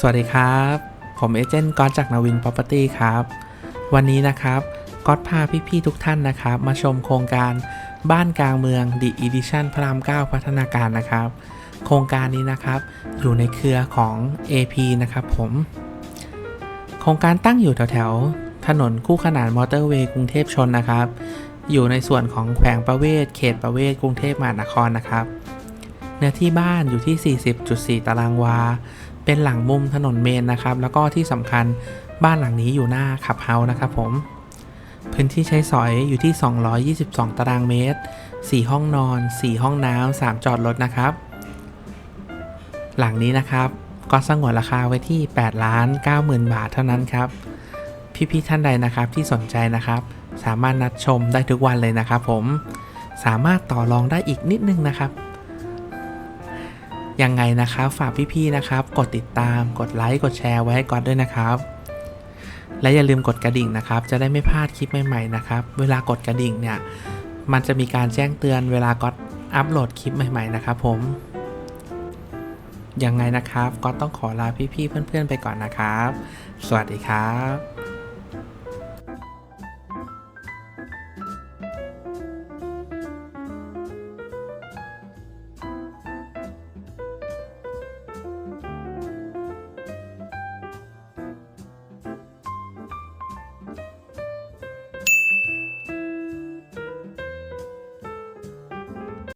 สวัสดีครับ ผมเอเจนต์ก๊อตจากนาวิน Property ครับ วันนี้นะครับก๊อตพาพี่ๆทุกท่านนะครับ มาชมโครงการบ้านกลางเมือง The Edition พระราม 9 พัฒนาการนะครับ โครงการนี้นะครับอยู่ในเครือของ AP นะครับผม โครงการตั้งอยู่แถวๆถนนคู่ขนานมอเตอร์เวย์กรุงเทพชนนะครับ อยู่ในส่วนของแขวงประเวศ เขตประเวศกรุงเทพมหานครนะครับ เนื้อที่บ้านอยู่ที่ 40.4 ตารางวา เป็นหลังมุมถนนเมนนะครับ แล้วก็ที่สำคัญบ้านหลังนี้อยู่หน้าขับเฮาส์นะครับผม พื้นที่ใช้สอยอยู่ที่ 222 ตารางเมตร 4 ห้องนอน 4 ห้องน้ำ3 จอดรถนะครับ หลังนี้นะครับก็สงวนราคาไว้ที่ 8 ล้าน9หมื่นบาทเท่านั้นครับ พี่ๆท่านใดนะครับที่สนใจนะครับ สามารถนัดชมได้ทุกวันเลยนะครับผม สามารถต่อรองได้อีกนิดนึงนะครับ ยังไงนะครับ ฝากพี่ๆนะครับ กดติดตาม กดไลค์ กดแชร์ไว้ให้ก่อนด้วยนะครับ และอย่าลืมกดกระดิ่งนะครับ จะได้ไม่พลาดคลิปใหม่ๆนะครับ เวลากดกระดิ่งเนี่ย มันจะมีการแจ้งเตือนเวลาก็อัปโหลดคลิปใหม่ ๆ นะครับ ผม ยังไงนะครับ ก็ต้องขอลาพี่ๆเพื่อนๆไปก่อนนะครับ สวัสดีครับ